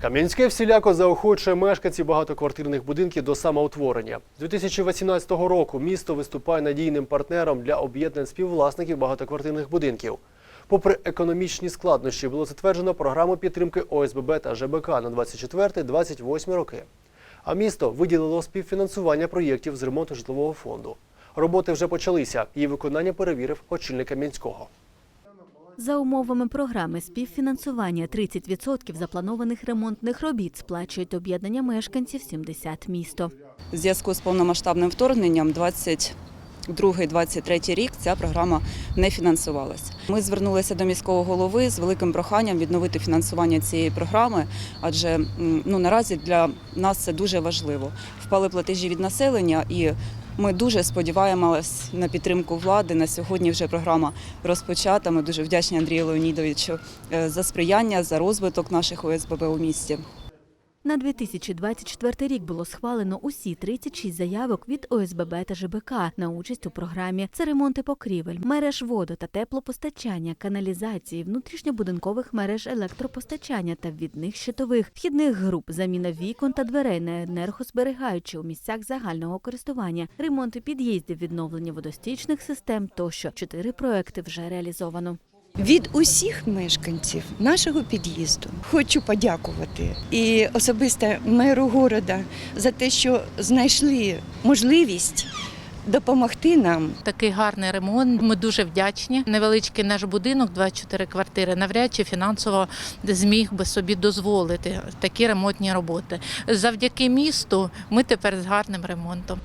Кам'янське всіляко заохочує мешканців багатоквартирних будинків до самоутворення. З 2018 року місто виступає надійним партнером для об'єднань співвласників багатоквартирних будинків. Попри економічні складнощі, було затверджено програму підтримки ОСББ та ЖБК на 24-28 роки. А місто виділило співфінансування проєктів з ремонту житлового фонду. Роботи вже почалися. Її виконання перевірив очільник Кам'янського. За умовами програми співфінансування 30% запланованих ремонтних робіт сплачують об'єднання мешканців 70 місто. Зв'язку з повномасштабним вторгненням 22-23 рік ця програма не фінансувалася. Ми звернулися до міського голови з великим проханням відновити фінансування цієї програми, адже ну, наразі для нас це дуже важливо. Впали платежі від населення і ми дуже сподіваємось на підтримку влади. На сьогодні вже програма розпочата. Ми дуже вдячні Андрію Леонідовичу е, за сприяння, за розвиток наших ОСББ у місті. На 2024 рік було схвалено усі 36 заявок від ОСББ та ЖБК на участь у програмі. Це ремонти покрівель, мереж воду та теплопостачання, каналізації, внутрішньобудинкових мереж електропостачання та ввідних щитових, вхідних груп, заміна вікон та дверей на енергозберігаючі у місцях загального користування, ремонти під'їздів, відновлення водостічних систем тощо. Чотири проекти вже реалізовано. Від усіх мешканців нашого під'їзду хочу подякувати і особисто меру города за те, що знайшли можливість допомогти нам Такий гарний ремонт. Ми дуже вдячні. Невеличкий наш будинок, 24 квартири, навряд чи фінансово зміг би собі дозволити такі ремонтні роботи. Завдяки місту ми тепер з гарним ремонтом.